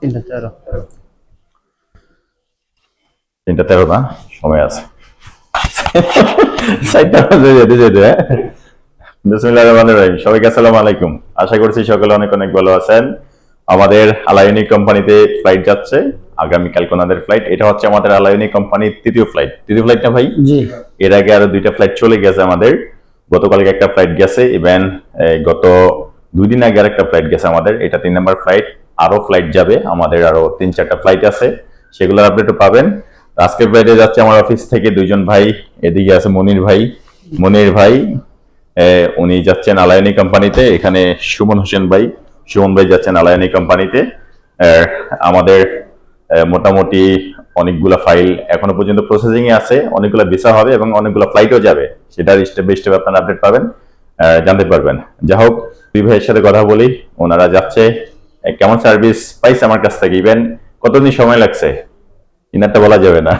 তিনটা তেরো। তিনটা তেরো না? সময় আছে। যেতে হ্যাঁ? বিসমিল্লাহির রহমানির রহিম। সবাইকে আসসালামু আলাইকুম। আশা করছি সকলে অনেক অনেক ভালো আছেন। আমাদের আলায়নি কোম্পানিতে ফ্লাইট যাচ্ছে। ফ্লাইট এটা হচ্ছে আমাদের আলায়নি কোম্পানির তৃতীয় ফ্লাইট তৃতীয় ফ্লাইট না ভাই? এর আগে আরও দুইটা ফ্লাইট চলে গেছে আমাদের। গতকালকে একটা ফ্লাইট গেছে। ইভেন গত দুই দিন আগে আরেকটা ফ্লাইট গেছে আমাদের। এটা তিন নম্বর ফ্লাইট আরও ফ্লাইট যাবে। আমাদের আরও তিন, চারটা ফ্লাইট আছে। সেগুলোর আপডেটও পাবেন। আজকের ফ্লাইটে যাচ্ছে আমার অফিস থেকে দুইজন ভাই, এদিকে আছে মনির ভাই। মনির ভাই উনি যাচ্ছেন আলায়নি কোম্পানিতে এখানে সুমন হোসেন ভাই, সুমন ভাই যাচ্ছেন আলায়নি কোম্পানিতে আমাদের মোটামুটি অনেকগুলা ফাইল এখনও পর্যন্ত প্রসেসিং এ আছে। অনেকগুলো ভিসা হবে এবং অনেকগুলো ফ্লাইটও যাবে। সেটার স্টেপ বাই স্টেপ আপনারা আপডেট পাবেন। জানতে পারবেন। যা হোক দুই ভাইয়ের সাথে কথা বলি, ওনারা যাচ্ছে। কেমন সার্ভিস পাইছে আমার কাছ থেকে? ইভেন কতদিন সময় লাগছে? ইনারটা বলা যাবে না।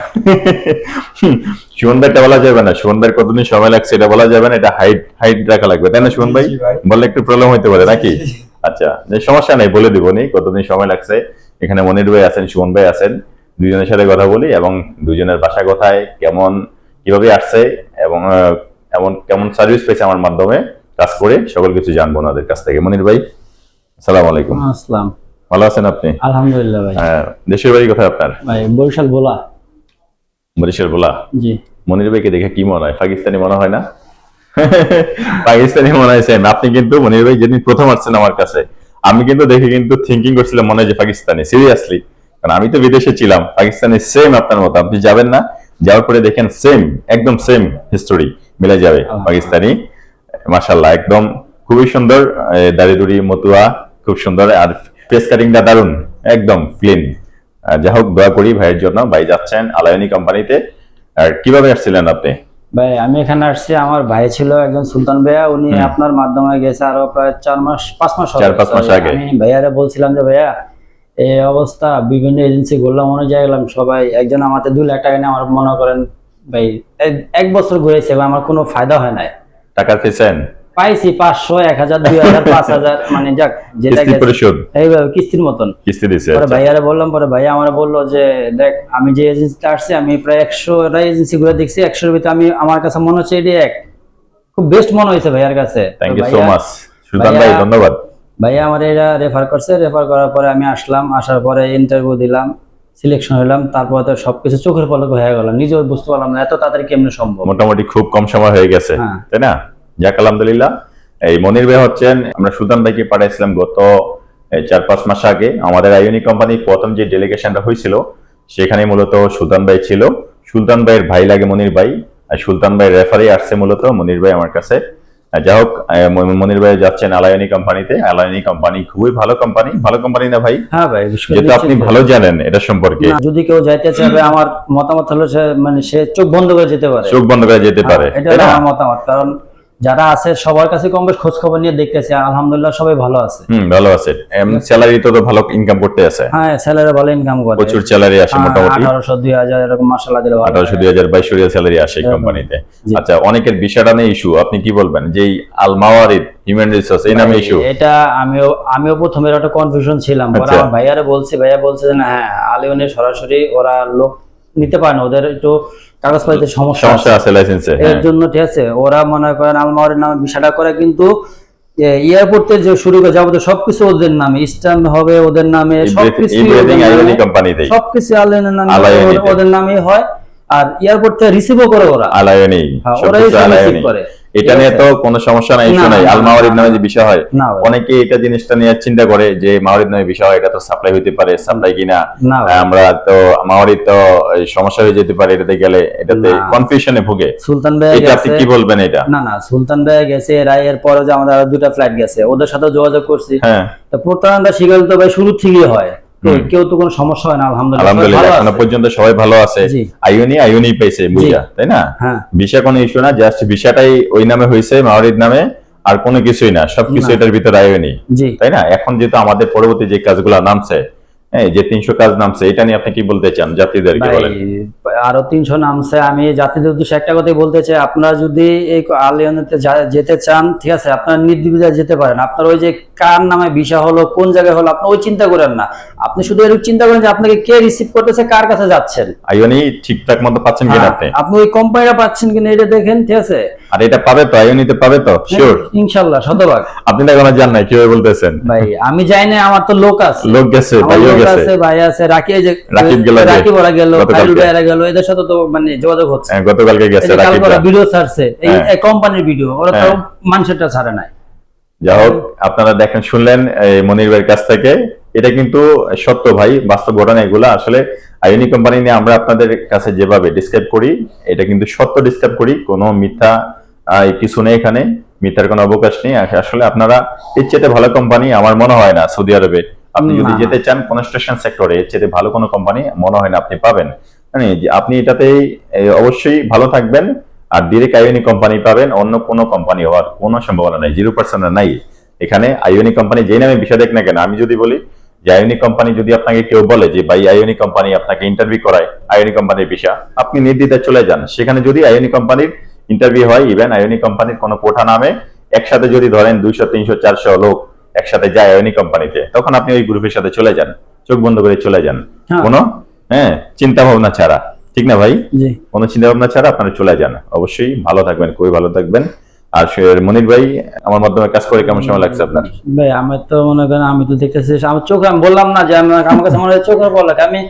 সুমন ভাইটা বলা যাবে না। সুমন ভাইয়ের কতদিন সময় লাগছে এটা বলা যাবে না। এটা হাইট হাইট রাখা লাগবে। তাই না সুমন ভাই? বললে একটু প্রবলেম হতে পারে নাকি? আচ্ছা সমস্যা নেই বলে দিব নি কতদিন সময় লাগছে। এখানে মনির ভাই আছেন সুমন ভাই আছেন। দুজনের সাথে কথা বলি এবং দুজনের বাসা কোথায় কেমন কীভাবে আসছে এবং এমন কেমন সার্ভিস পেয়েছে আমার মাধ্যমে কাজ করে সকল কিছু জানব ওনাদের কাছ থেকে। মনির ভাই আসসালামু আলাইকুম। আসসালাম। ভালো আছেন আপনি? আলহামদুলিল্লাহ ভাই। আহ, দেশের বাড়ি কোথায় আপনার? ভাই বরিশাল বলা বরিশাল বলা জি। মনির ভাইকে দেখে কি মনে হয়? পাকিস্তানি মনে হয় না? পাকিস্তানি মনে হয়। আপনি কিন্তু মনির ভাই যেদিন প্রথম আসছেন আমার কাছে আমি কিন্তু দেখে কিন্তু থিঙ্কিং করছিলাম মনে হয় যে পাকিস্তানি। সিরিয়াসলি কারণ আমি তো বিদেশে ছিলাম পাকিস্তানি সেম আপনার মতো। আপনি যাবেন না যাওয়ার পরে দেখেন সেম একদম সেম হিস্টোরি মিলে যাবে পাকিস্তানি। মাশাল্লাহ একদম খুবই সুন্দর দাড়ি দুড়ি মতুয়া খুব সুন্দর আর ফেস কাটিংটা দারুণ একদম ক্লিন যা হোক দোয়া করি ভাইয়ের জন্য। ভাই যাচ্ছেন আলায়নি কোম্পানিতে আর কীভাবে আসছিলেন আপনি? ভাই আমি এখানে আসছি। আমার ভাই ছিল একজন সুলতান ভাইয়া। উনি আপনার মাধ্যমে গেছে আরও প্রায় চার মাস পাঁচ মাস চার পাঁচ মাস আগে। আমি ভাইয়ারে বলছিলাম যে ভাইয়া এই অবস্থা বিভিন্ন এজেন্সি ঘুরলাম অনেক জায়গায় গেলাম। সবাই একজন আমাদের দুই লাখ টাকা নিয়ে আমার মনে করেন ভাই এক- এক বছর ঘুরেছে ভাই, আমার কোনো ফায়দা হয় নাই। টাকা পেয়েছেন? পাইছি পাঁচশো এক হাজার দুই হাজার পাঁচ হাজার মানে যাক যেটা পরিশোধ। এইভাবে কিস্তির মতন। কিস্তি দিছে পরে আচ্ছা। ভাইয়ারে বললাম পরে ভাইয়া আমার বলল যে দেখ আমি যে এজেন্সিতে আসছি আমি প্রায় একশো এজেন্সি ঘুরে দেখছি একশোর ভিতরে আমি আমার কাছে মনে হচ্ছে এটি এক। খুব বেস্ট মনে হয়েছে ভাইয়ার কাছে। Thank you so much Sultan ভাই ধন্যবাদ। ভাইয়া আমার এটা রেফার করছে রেফার করার পরে আমি আসলাম আসার পরে ইন্টারভিউ দিলাম সিলেকশন হলাম তারপরে তো সবকিছু চোখের পলকে হয়ে গেল নিজেও বুঝতে পারলাম না এত তাড়াতাড়ি কেমনে সম্ভব? মোটামুটি খুব কম সময় হয়ে গেছে হ্যাঁ। তাই না? যাক আলহামদুলিল্লাহ। এই মনির ভাই হচ্ছেন আমরা সুলতান ভাইকে পাঠাইছিলাম গত চার পাঁচ মাস আগে। আমাদের আইওনি কোম্পানির প্রথম যে ডেলিগেশনটা হয়েছিল সেখানে মূলত সুলতান ভাই ছিল। সুলতান ভাইয়ের ভাই লাগে মনির ভাই আর সুলতান ভাই রেফারি আসছে মূলত মনির ভাই আমার কাছে। যাই হোক মনির ভাই যাচ্ছেন আলায়নি কোম্পানিতে আলায়নি কোম্পানি খুবই ভালো কোম্পানি ভালো কোম্পানি না ভাই? হ্যাঁ ভাই যেহেতু আপনি ভালো জানেন এটা সম্পর্কে। যদি কেউ যাইতে চাবে আমার মতামত হলো সে মানে সে চোখ বন্ধ করে যেতে পারে। চোখ বন্ধ করে যেতে পারে হ্যাঁ, এটা হলো না? আমার মতামত কারণ যারা আছে সবার কাছে কম বেশ খোঁজ খবর নিয়ে দেখতেছে আলহামদুলিল্লাহ সবাই ভালো আছে। হুম ভালো আছে। এম স্যালারি তো ভালো ইনকাম করতে আছে। হ্যাঁ ছেলেরা ভালো ইনকাম করে। প্রচুর স্যালারি আসে মোটামুটি। আঠারোশো দুই হাজার এরকম মাসাল্লাহ দিলে ভালো। আঠারোশো দুই হাজার বাইশ স্যালারি আসে কোম্পানিতে আচ্ছা অনেকের বিষয়টা নিয়ে ইস্যু আপনি কি বলবেন? যে আল মাওয়ারিদ হিউম্যান রিসোর্স এই নামে ইস্যু এটা আমিও আমিও প্রথমে একটা কনফিউশন ছিলাম। পরে আচ্ছা। আমার ভাইয়ারে বলছি ভাইয়া বলছে যে না হ্যাঁ আলিওনে সরাসরি ওরা লোক নিতে পারে না ওদের একটু কাগজপাতিতে সমস্যা সমস্যা আছে লাইসেন্সে এর জন্য ঠিক আছে ওরা মনে করেন আমার নামে বিষয়টা করে কিন্তু এয়ারপোর্টের যে শুরু করে যাবতীয় সবকিছু ওদের নামে স্ট্যাম্প হবে ওদের নামে সবকিছু সবকিছু আলাইনের নামে। ওদের- নামে নামেই হয় আর এয়ারপোর্ট থেকে রিসিভও করে ওরা। আলায়নি হ্যাঁ, ওরাই receive করে। এটা নিয়ে তো কোনো সমস্যা নাই ইস্যু নাই। আল মাওয়ারিদ নামে যে বিষয় হয় অনেকে এটা জিনিসটা নিয়ে চিন্তা করে যে মাওয়ারিদ নামে বিষয় এটা তো সাপ্লাই হইতে পারে সাপ্লাই কিনা। আমরা তো মাওয়ারিদ তো সমস্যা হয়ে যেতে পারে এটাতে গেলে এটাতে। কনফিউশনে ভুগে। সুলতান ভাই এটা আপনি কি বলবেন এটা? না না সুলতান ভাই গেছে এরা এর পরে যে আমাদের আরও দুটা ফ্লাইট গেছে ওদের সাথে যোগাযোগ করছি। হ্যাঁ। তো প্রতারণা শিকার তো ভাই শুরু থেকেই হয়। কেউ- তো কোনো সমস্যা হয় না আলহামদুলিল্লাহ। এখনও পর্যন্ত সবাই ভালো আছে। আইওনি আইওনি পেয়েছে বুঝা তাই না? হ্যাঁ। ভিসা কোনো ইস্যু না জাস্ট ভিসাটাই ওই নামে হয়েছে মাওয়ারিদ নামে আর কোনো কিছুই না সবকিছু। এটার ভিতরে আইওনি তাই না? এখন যেহেতু আমাদের পরবর্তী যে কাজগুলো নামছে হ্যাঁ যে তিনশো কাজ নামছে এটা নিয়ে আপনি কি বলতে চান যাত্রীদেরকে বলেন? আরও তিনশো নামছে আমি জাতিদের উদ্দেশ্যে একটা কথাই বলতে চাই আপনারা যদি এই আলিয়নেতে যেতে চান ঠিক আছে আপনারা নির্দ্বিধায় যেতে পারেন আপনার ওই যে কার নামে ভিসা হলো কোন জায়গায় হলো আপনি ওই চিন্তা করেন না। আপনি শুধু এরকম চিন্তা করেন যে আপনাকে কে রিসিভ করতেছে কার কাছে যাচ্ছেন? আইওনি ঠিকঠাক মতো পাচ্ছেন কিনা হ্যাঁ, আপনি? আপনি ওই কোম্পানিটা পাচ্ছেন কিনা এটা দেখেন ঠিক আছে? আর এটা পাবে তো আইওনিতে পাবে তো শিওর ইনশাল্লাহ শতভাগ। আপনি তো এখনও জান নাই কীভাবে বলতেছেন? ভাই আমি যাই না আমার তো লোক আছে। লোক গেছে ভাইও গেছে। আছে ভাই আছে রাকি এই যে রাকিব গেল রাকিব ওরা গেল। ফাইরুল ভাইরা গেল এদের সাথে তো মানে যোগাযোগ হচ্ছে। হ্যাঁ, গতকালকে গেছে রাকিব ভিডিও ছাড়ছে এই হ্যাঁ। কোম্পানির ভিডিও ওরা তো হ্যাঁ। মানুষেরটা ছাড়ে নাই। যা হোক আপনারা দেখেন শুনলেন এই মনির ভাইয়ের কাছ থেকে। এটা কিন্তু সত্য ভাই বাস্তব ঘটনা এগুলা। আসলে আইনি কোম্পানি নিয়ে আমরা আপনাদের কাছে যেভাবে ডিসক্রাইব করি এটা কিন্তু সত্য ডিসক্রাইব করি কোনো মিথ্যা কিছু নেই এখানে মিথ্যার কোনো অবকাশ নেই। আসলে আপনারা এর চেয়ে ভালো কোম্পানি আমার মনে হয় না সৌদি আরবে। আপনি যদি যেতে চান কনস্ট্রাকশন সেক্টরে এর চেয়ে ভালো কোনো কোম্পানি মনে হয় না আপনি পাবেন। মানে যে আপনি এটাতেই অবশ্যই ভালো থাকবেন আর ডিরেক্ট আইওনি কোম্পানি পাবেন অন্য কোনো কোম্পানি হওয়ার কোনো সম্ভাবনা নাই জিরো পার্সেন্ট নাই। এখানে আইওনি কোম্পানি যেই নামে বিষয় দেখ না কেন আমি যদি বলি যে আইওনি কোম্পানি যদি আপনাকে কেউ বলে যে ভাই আইওনি কোম্পানি আপনাকে ইন্টারভিউ করায় আইওনি কোম্পানির বিষয় আপনি নির্দ্বিধায় চলে যান। সেখানে যদি আইওনি কোম্পানির ইন্টারভিউ হয় ইভেন আইওনি কোম্পানির কোনো কোঠা নামে একসাথে যদি ধরেন দুইশো তিনশো চারশো লোক একসাথে যায় আইওনি কোম্পানিতে তখন আপনি ওই গ্রুপের সাথে চলে যান। চোখ বন্ধ করে চলে যান। হ্যাঁ। কোনো? হ্যাঁ চিন্তা ভাবনা ছাড়া। ঠিক না ভাই? কোনো চিন্তা ভাবনা ছাড়া আপনারা চলে যান। অবশ্যই ভালো থাকবেন খুবই ভালো থাকবেন। আর মনির ভাই আমার মাধ্যমে কাজ করে কেমন সময় লাগছে আপনার? ভাই আমার তো মনে করেন আমি তো দেখতেছি আমার চোখে আমি বললাম না যে আমার কাছে মনে হয় আমি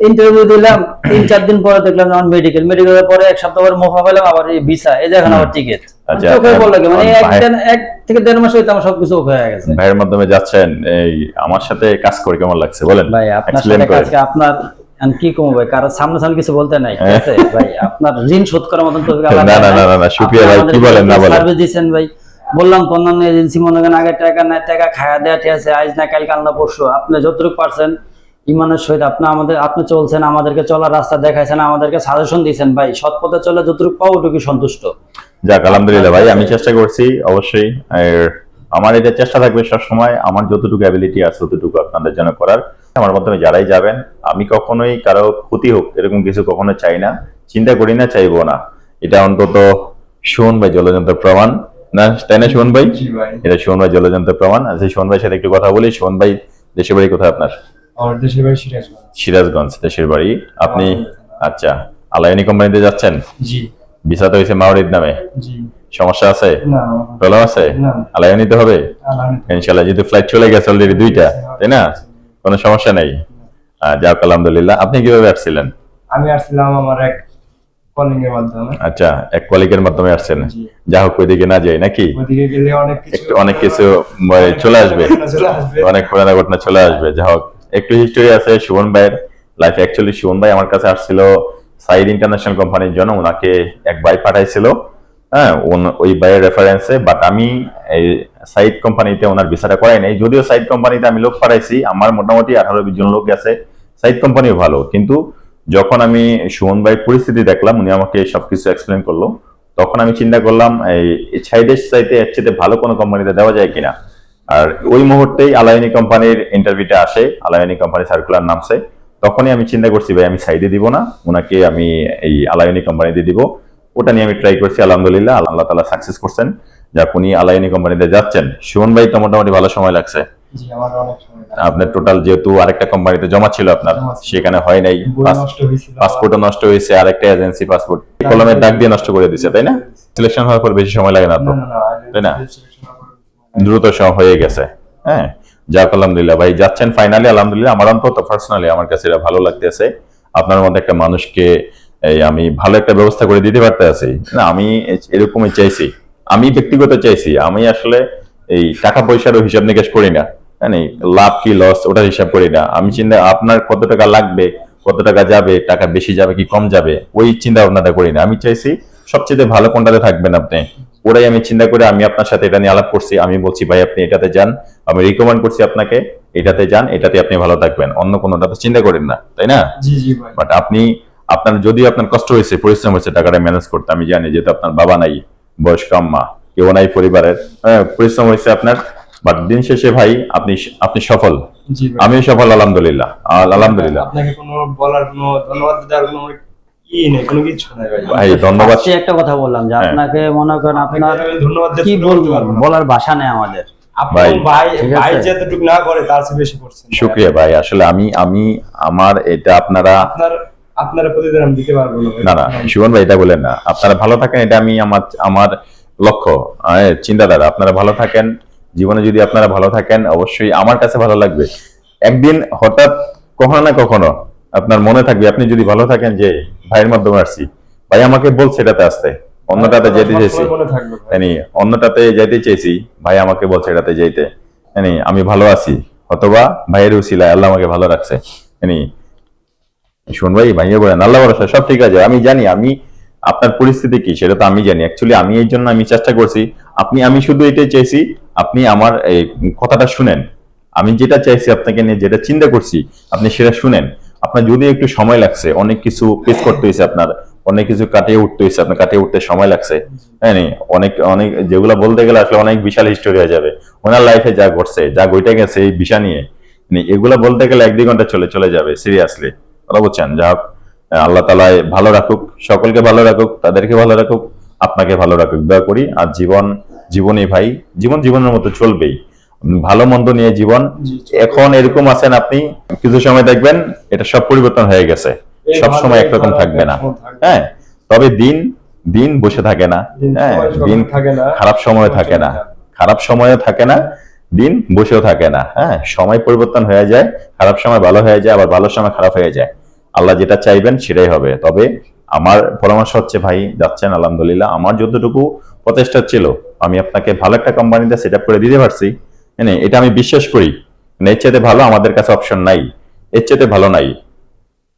ইন্টারভিউ দিলাম তিন চার দিন পরে দেখলাম আমার মেডিকেল মেডিকেলের পরে এক সপ্তাহ পরে মোফা পেলাম আবার ভিসা এই দেখেন আবার টিকিট আচ্ছা, পর লাগে মানে এক থেকে দেড় মাস হইতে আমার সবকিছু ওকে হয়ে গেছে। ভাইয়ের মাধ্যমে যাচ্ছেন এই আমার সাথে কাজ করে কেমন লাগছে বলেন? ভাই আপনার সাথে। আজকে আপনার কি কমো ভাই? সামনে সামনে কিছু বলতে নাই ঠিক আছে? ভাই আপনার ঋণ শোধ করার মতন তো না, না, না, না, না, সুপ্রিয়া ভাই, কি বলেন না বলেন? সার্ভিস দিচ্ছেন ভাই। বললাম তো অন্যান্য এজেন্সি মনে করেন আগে টাকা নাই টাকা খায়া দেয়া ঠিক আছে? আজ না কাল কাল না পরশু। আপনি যতটুকু পারছেন ইমানের সহিত আপনি আমাদের আপনি চলছেন আমাদেরকে চলার রাস্তা দেখাইছেন আমাদেরকে সাজেশন দিয়েছেন ভাই। সৎ পথে চলে যতটুকু পাও ওটুকু সন্তুষ্ট। যাক আলহামদুলিল্লাহ ভাই আমি চেষ্টা করছি অবশ্যই। আর আমার এটা চেষ্টা থাকবে সবসময় আমার যতটুকু অ্যাবিলিটি আছে ততটুকু আপনাদের জন্য করার। আমার মাধ্যমে যারাই যাবেন আমি কখনোই কারও ক্ষতি হোক এরকম কিছু কখনো চাই না চিন্তা করি না চাইব না। এটা অন্তত শোন ভাই জলযন্ত্র প্রমাণ। না তাই না শোন ভাই? এটা শোন ভাই জলযন্ত্র প্রমাণ। আচ্ছা শোন ভাইয়ের সাথে একটু কথা বলি। শোন ভাই দেশের বাড়ি কোথায় আপনার? আমার দেশের বাড়ি সিরাজগঞ্জ। সিরাজগঞ্জ দেশের বাড়ি। আপনি আচ্ছা আলাইনি কোম্পানিতে যাচ্ছেন? জি। ভিসা তো হয়েছে মাওরিদ নামে। জি। সমস্যা আছে? প্রবলেম আছে? না। আলাইও নিতে হবে? ইনশাল্লাহ যেহেতু ফ্লাইট চলে গেছে অলরেডি দুইটা তাই না? কোনো সমস্যা নেই। যাক আলহামদুলিল্লাহ। আপনি কীভাবে আসছিলেন? আমি আসছিলাম আমার এক কলিং এর মাধ্যমে। আচ্ছা এক কলিগের মাধ্যমে আসছেন। যা হোক ওইদিকে না যাই নাকি? ওদিকে গেলে অনেক কিছু একটু অনেক কিছু চলে আসবে। অনেক পুরানো ঘটনা চলে আসবে। যা হোক একটু হিস্টোরি আছে সুমন ভাইয়ের লাইফ অ্যাকচুয়ালি সুমন ভাই আমার কাছে আসছিল সাইড ইন্টারন্যাশনাল কোম্পানির জন্য। ওনাকে এক ভাই পাঠাইছিল। হ্যাঁ ওই ভাইয়ের রেফারেন্সে বাট আমি এই সাইড কোম্পানিতে ওনার ভিসাটা করাই নাই। যদিও সাইড কোম্পানিতে আমি লোক পাঠাইছি, আমার মোটামুটি আঠারো বিশ জন লোক গেছে। সাইড কোম্পানিও ভালো, কিন্তু যখন আমি সুমন ভাইয়ের পরিস্থিতি দেখলাম, উনি আমাকে সবকিছু এক্সপ্লেন করল, তখন আমি চিন্তা করলাম, এই সাইডের চাইতে এর চেয়ে ভালো কোনো কোম্পানিতে দেওয়া যায় কিনা? আর ওই মুহূর্তেই আলায়নি কোম্পানির ইন্টারভিউটা আসে আলায়নি কোম্পানি সার্কুলার নামছে। তখনই আমি চিন্তা করছি, ভাই, আমি সাইডে দিব না ওনাকে আমি এই আলায়নি কোম্পানিতে দিব। ওটা নিয়ে আমি ট্রাই করছি আলহামদুলিল্লাহ। আল্লাহ তালা সাকসেস করছেন। যাক উনি আলায়নি কোম্পানিতে যাচ্ছেন। সুমন ভাই তো মোটামুটি ভালো সময় লাগছে। আপনার টোটাল যেহেতু আরেকটা কোম্পানিতে জমা ছিল আপনার সেখানে হয় নাই। নষ্ট পাসপোর্টও নষ্ট হয়েছে আরেকটা এজেন্সি পাসপোর্ট কলমের দাগ দিয়ে নষ্ট করে তাই না? সিলেকশন হওয়ার পর বেশি সময় লাগে না তো তাই না? দ্রুত সব হয়ে গেছে হ্যাঁ? যাক আলহামদুলিল্লাহ। ভাই যাচ্ছেন ফাইনালি আলহামদুলিল্লাহ। আমার অন্তত পার্সোনালি আমার কাছে এটা ভালো লাগতেছে। আপনার মধ্যে একটা মানুষকে এই আমি ভালো একটা ব্যবস্থা করে দিতে পারতে আছি। না আমি এরকমই চাইছি। আমি ব্যক্তিগত চাইছি। আমি আসলে এই টাকা পয়সারও হিসাব নিকাশ করি না। হ্যাঁ নি, লাভ কি লস ওটার হিসাব করি না। আমি চিন্তা আপনার কত টাকা লাগবে কত টাকা যাবে টাকা বেশি যাবে কি কম যাবে ওই চিন্তা ভাবনাটা করি না। আমি চাইছি সবচেয়ে ভালো কোনটাতে থাকবেন আপনি। ওরাই আমি চিন্তা করে আমি আপনার সাথে এটা নিয়ে আলাপ করছি। আমি বলছি ভাই আপনি এটাতে যান। আমি রিকমেন্ড করছি আপনাকে এটাতে যান এটাতে আপনি ভালো থাকবেন। অন্য কোনোটাতে চিন্তা করেন না। তাই না? জি জি ভাই। বাট আপনি আপনার যদি আপনার কষ্ট হয়েছে পরিশ্রম হয়েছে টাকাটা ম্যানেজ করতে আমি জানি যেহেতু আপনার বাবা নাই বয়স্ক আম্মা কেউ নাই পরিবারের হ্যাঁ, পরিশ্রম হয়েছে আপনার বাট দিন শেষে ভাই আপনি আপনি সফল। আমিও সফল আলহামদুলিল্লাহ। আলহামদুলিল্লাহ। আপনাকে কোনো বলার কোনো ধন্যবাদ দেওয়ার কোনো কি নেই কোনো কিছু নাই ভাই। ভাই ধন্যবাদ। একটা কথা বললাম যে। আপনাকে মনে করেন আপনার আমি ধন্যবাদ কি বলব করতে পারব না। বলার ভাষা নেই আমাদের। ভাই, ভাই ঠিক ভাই আছে। যতটুকু না করে তার চেয়ে বেশি করছেন। শুক্রিয়া ভাই আসলে আমি আমি আমার এটা আপনারা আপনার আপনারা প্রতিদিন আমি দিতে পারব না না সুমন ভাই এটা বলেন না। আপনারা ভালো থাকেন এটা আমি আমার আমার লক্ষ্য। চিন্তাধারা আপনারা ভালো থাকেন জীবনে যদি আপনারা ভালো থাকেন অবশ্যই আমার কাছে ভালো লাগবে। একদিন হঠাৎ কখনো না কখনো আপনার মনে থাকবে আপনি যদি ভালো থাকেন যে ভাইয়ের মাধ্যমে আসছি ভাই আমাকে বলছে এটাতে আসতে অন্যটাতে যেতে চেয়েছি। মানে অন্যটাতে যাইতে চেয়েছি ভাই আমাকে বলছে এটাতে যাইতে। মানে আমি ভালো আছি অথবা ভাইয়ের উসিলায় আল্লাহ আমাকে ভালো রাখছে। মানে শুন ভাই, ভাইয়া বলেন আল্লাহ ভরসা, সব ঠিক আছে। আমি জানি, আমি, আপনার পরিস্থিতি কি? সেটা তো আমি জানি। অ্যাকচুয়ালি আমি এই জন্য আমি চেষ্টা করছি। আপনি, আমি শুধু এটাই চাইছি, আপনি আমার এই কথাটা শুনেন। আমি যেটা চাইছি আপনাকে নিয়ে, যেটা চিন্তা করছি, আপনি সেটা শুনেন। আপনার যদি একটু সময় লাগছে, অনেক কিছু ফেস করতে হয়েছে আপনার, অনেক কিছু কাটিয়ে উঠতে হয়েছে আপনার কাটিয়ে উঠতে সময় লাগছে। হ্যাঁ অনেক অনেক, যেগুলো বলতে গেলে আসলে অনেক বিশাল হিস্টোরি হয়ে যাবে। ওনার লাইফে যা ঘটছে, যা গইটা গেছে এই বিষয় নিয়ে এগুলো বলতে গেলে এক দুই ঘণ্টা চলে চলে যাবে সিরিয়াসলি কথা বলছেন যা আল্লাহ তালা ভালো রাখুক সকলকে ভালো রাখুক তাদেরকে ভালো রাখুক আপনাকে ভালো রাখুক। দয়া করি আর জীবন জীবনই ভাই জীবন জীবনের মতো চলবেই। ভালো মন্দ নিয়ে জীবন এখন এরকম আছেন আপনি কিছু সময় দেখবেন এটা সব পরিবর্তন হয়ে গেছে। সব সময় একরকম থাকবে না। হ্যাঁ তবে দিন দিন বসে থাকে না। হ্যাঁ দিন থাকে না। খারাপ সময় থাকে না। খারাপ সময়ও থাকে না। দিন বসেও থাকে না হ্যাঁ? সময় পরিবর্তন হয়ে যায়, খারাপ সময় ভালো হয়ে যায়, আবার ভালো সময় খারাপ হয়ে যায়। আল্লাহ যেটা চাইবেন সেটাই হবে। তবে আমার পরামর্শ হচ্ছে, ভাই, যাচ্ছেন, আলহামদুলিল্লাহ, আমার যতটুকু প্রচেষ্টা ছিল, আমি আপনাকে ভালো একটা কোম্পানিতে সেট করে দিতে পারছি। হ্যাঁ এটা আমি বিশ্বাস করি। মানে এর চাইতে ভালো আমাদের কাছে অপশন নাই। এর চাইতে ভালো নাই।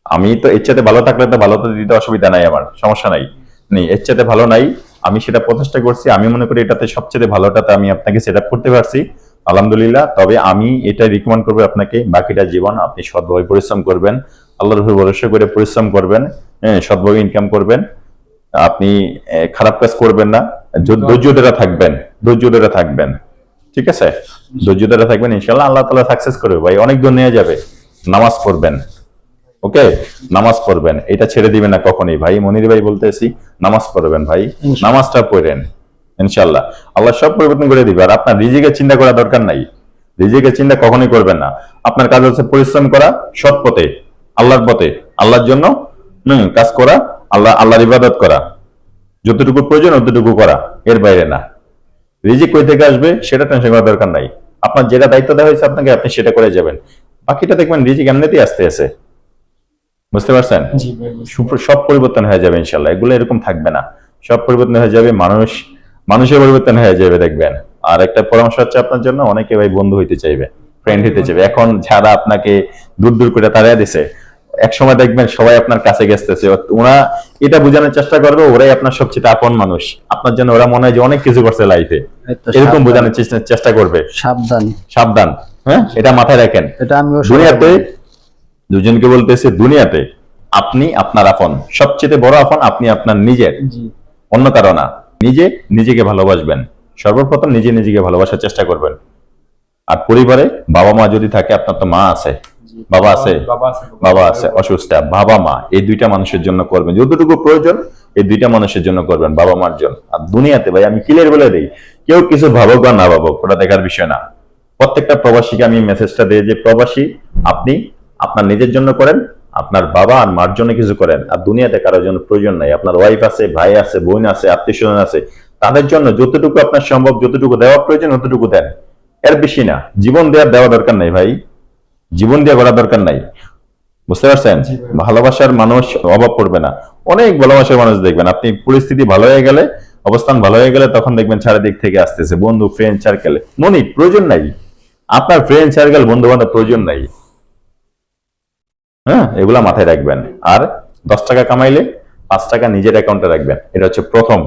আমি তো এর চাইতে ভালো থাকলে তো ভালো তো দিতে অসুবিধা নাই আমার, সমস্যা নাই। নেই এর চাইতে ভালো নাই, আমি সেটা প্রচেষ্টা করছি। আমি মনে করি এটাতে সবচেয়ে ভালোটাতে আমি আপনাকে সেট করতে পারছি। আলহামদুলিল্লাহ তবে আমি এটা রিকমেন্ড করব আপনাকে বাকিটা জীবন আপনি সৎভাবে পরিশ্রম করবেন আল্লাহর উপর ভরসা করে পরিশ্রম করবেন হ্যাঁ সৎভাবে ইনকাম করবেন আপনি খারাপ কাজ করবেন না ধৈর্য ধরে থাকবেন ধৈর্য ধরে থাকবেন ঠিক আছে? ধৈর্য ধরে থাকবেন ইনশাল্লাহ আল্লাহ তালা সাকসেস করবে ভাই অনেক দূর নিয়ে যাবে নামাজ পড়বেন ওকে? নামাজ পড়বেন এটা ছেড়ে দিবেন না কখনই ভাই মনির ভাই বলতেছি নামাজ পড়বেন ভাই নামাজটা পড়েন। ইনশাল্লাহ আল্লাহ সব পরিবর্তন করে দিবে। আর আপনার রিজিকের চিন্তা করা দরকার নাই। রিজিকের চিন্তা কখনোই করবেন না। আপনার কাজ হচ্ছে পরিশ্রম করা সৎ পথে আল্লাহর পথে আল্লাহর জন্য কাজ করা আল্লাহ আল্লাহর ইবাদত করা। যতটুকু প্রয়োজন অতটুকু করা এর বাইরে না। রিজিক কই থেকে আসবে সেটা টেনশন করার দরকার নাই। আপনার যেটা দায়িত্ব দেওয়া হয়েছে আপনাকে আপনি সেটা করে যাবেন। বাকিটা দেখবেন রিজিক এমনিতেই আসতে আছে। বুঝতে পারছেন? সব পরিবর্তন হয়ে যাবে ইনশাল্লাহ এগুলো এরকম থাকবে না। সব পরিবর্তন হয়ে যাবে। মানুষ মানুষের পরিবর্তন হয়ে যাবে দেখবেন। আর একটা পরামর্শ হচ্ছে আপনার জন্য অনেকে ভাই বন্ধু হইতে চাইবে ফ্রেন্ড হইতে চাইবে। এখন যারা আপনাকে দূর দূর করে তাড়িয়ে দিছে। এক সময় দেখবেন সবাই আপনার কাছে গেছতেছে ওরা এটা বোঝানোর চেষ্টা করবে ওরাই আপনার সবচেয়ে আপন মানুষ। আপনার জন্য ওরা মনে হয় যে অনেক কিছু করছে লাইফে এরকম বোঝানোর চেষ্টা- চেষ্টা করবে। সাবধান। সাবধান হ্যাঁ? এটা মাথায় রাখেন। এটা আমিও দুনিয়াতে দুজনকে বলতেছে দুনিয়াতে আপনি আপনার আপন। সবচেয়ে বড় আপন আপনি আপনার নিজের। অন্য কারও না। নিজে নিজেকে ভালোবাসবেন। সর্বপ্রথম নিজে নিজেকে ভালোবাসার চেষ্টা করবেন। আর পরিবারে বাবা মা যদি থাকে আপনার তো মা আছে। বাবা আছে বাবা আছে অসুস্থ বাবা মা এই দুইটা মানুষের জন্য করবেন। যতটুকু প্রয়োজন এই দুইটা মানুষের জন্য করবেন বাবা মার জন্য। আর দুনিয়াতে ভাই আমি ক্লিয়ার বলে দিই কেউ কিছু ভাবক বা না ভাবক ওটা দেখার বিষয় না। প্রত্যেকটা প্রবাসীকে আমি মেসেজটা দিই যে প্রবাসী আপনি আপনার নিজের জন্য করেন আপনার বাবা আর মার জন্য কিছু করেন আর দুনিয়াতে কারোর জন্য প্রয়োজন নাই। আপনার ওয়াইফ আছে ভাই আছে বোন আছে আত্মীয় স্বজন আছে তাদের জন্য যতটুকু আপনার সম্ভব যতটুকু দেওয়া প্রয়োজন ততটুকু দেন। এর বেশি না। জীবন দেওয়ার দেওয়া দরকার নাই ভাই। জীবন দিয়ে করা দরকার নাই। বুঝতে পারছেন? ভালোবাসার মানুষ অভাব পড়বে না। অনেক ভালোবাসার মানুষ দেখবেন। আপনি পরিস্থিতি ভালো হয়ে গেলে অবস্থান ভালো হয়ে গেলে তখন দেখবেন চারিদিক থেকে আসতেছে বন্ধু ফ্রেন্ড সার্কেলে মনি প্রয়োজন নাই। আপনার ফ্রেন্ড সার্কেল বন্ধু বান্ধব প্রয়োজন নাই। হ্যাঁ এগুলা মাথায় রাখবেন। আর দশ টাকা কামাইলে পাঁচ টাকা নিজের অ্যাকাউন্টে রাখবেন। এটা হচ্ছে প্রথম।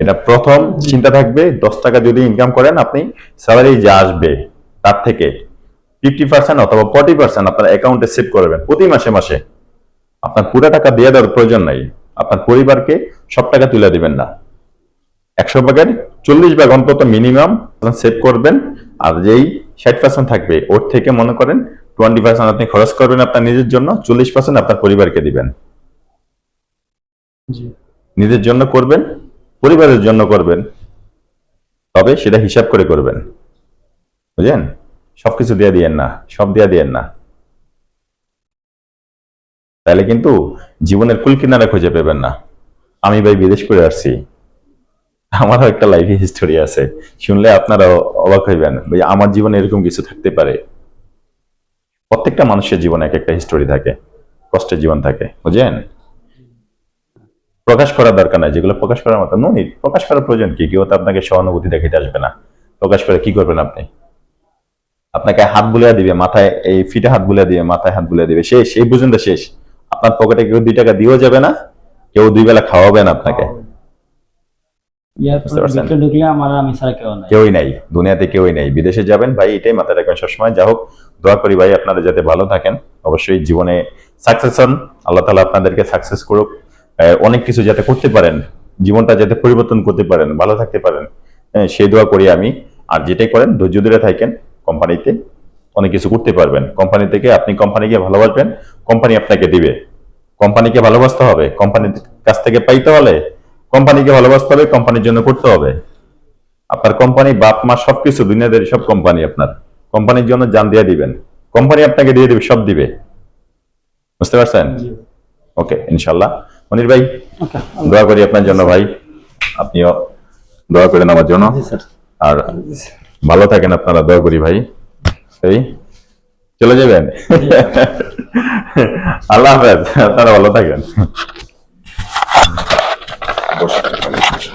এটা প্রথম চিন্তা থাকবে, দশ টাকা যদি ইনকাম করেন আপনি স্যালারি যা আসবে, তার থেকে ফিফটি পার্সেন্ট অথবা ফর্টি পার্সেন্ট আপনার অ্যাকাউন্টে সেভ করবেন প্রতি মাসে মাসে। আপনার পুরো টাকা দিয়ে দেওয়ার প্রয়োজন নাই। আপনার পরিবারকে সব টাকা তুলে দিবেন না। একশো ভাগের চল্লিশ ভাগ অন্তত মিনিমাম সেভ করবেন। আর যেই ষাট পার্সেন্ট থাকবে, ওর থেকে মনে করেন টোয়েন্টি পার্সেন্ট আপনি খরচ করবেন আপনার নিজের জন্য চল্লিশ পার্সেন্ট আপনার পরিবারকে দিবেন। নিজের জন্য করবেন পরিবারের জন্য করবেন তবে সেটা হিসাব করে করবেন। বুঝলেন? সবকিছু দিয়ে দিয়েন না সব দিয়ে দিয়েন না। তাহলে কিন্তু জীবনের কুল কিনারা খুঁজে পেবেন না। আমি ভাই বিদেশ করে আসছি। আমারও একটা লাইফ হিস্টোরি আছে। শুনলে আপনারাও অবাক হইবেন ভাই আমার জীবনে এরকম কিছু থাকতে পারে। প্রত্যেকটা মানুষের জীবনে এক একটা হিস্টোরি থাকে, কষ্টের জীবন থাকে বুঝলেন প্রকাশ করার দরকার নাই, যেগুলো প্রকাশ করার মতো। নুনি প্রকাশ করার প্রয়োজন কি? কেউ তো আপনাকে সহানুভূতি দেখাতে আসবে না। প্রকাশ করে কি করবেন আপনি? আপনাকে হাত বুলিয়ে দিবে, মাথায় এই ফিটে হাত বুলিয়ে দিবে, মাথায় হাত বুলিয়ে দিবে। শেষ, এই পর্যন্ত শেষ। আপনার পকেটে কেউ দুই টাকা দিয়েও যাবে না, কেউ দুই বেলা খাওয়াবে না আপনাকে বুঝতে পারছেন? ভিতরে ঢুকলে আমার আমি ছাড়া কেউ নাই কেউই নাই দুনিয়াতে কেউই নাই। বিদেশে যাবেন ভাই এটাই মাথায় রাখবেন সবসময়। যা হোক দোয়া করি ভাই আপনারা যাতে ভালো থাকেন। অবশ্যই জীবনে সাকসেস হন। আল্লাহ তালা আপনাদেরকে সাকসেস করুক। অনেক কিছু যাতে করতে পারেন। জীবনটা যাতে পরিবর্তন করতে পারেন ভালো থাকতে পারেন। সেই দোয়া করি আমি। আর যেটাই করেন ধৈর্য ধরে থাকেন। কোম্পানিতে অনেক কিছু করতে পারবেন। কোম্পানি থেকে আপনি কোম্পানিকে ভালোবাসবেন কোম্পানি আপনাকে দিবে। কোম্পানিকে ভালোবাসতে হবে। কোম্পানির কাছ থেকে পাইতে হলে কোম্পানিকে ভালোবাসতে হবে কোম্পানির জন্য করতে হবে। আপনার কোম্পানি বাপ মা সবকিছু দুনিয়াদের সব কোম্পানি আপনার। কোম্পানির জন্য জান দিয়ে দিবেন। কোম্পানি আপনাকে দিয়ে দিবে সব দিবে। বুঝতে পারছেন? ওকে ইনশাল্লাহ মনির ভাই দোয়া করি আপনার জন্য ভাই। আপনিও দোয়া করেন আমার জন্য। আর ভালো থাকেন আপনারা দোয়া করি ভাই। এই চলে যাবেন? আল্লাহ হাফেজ আপনারা ভালো থাকেন। pues,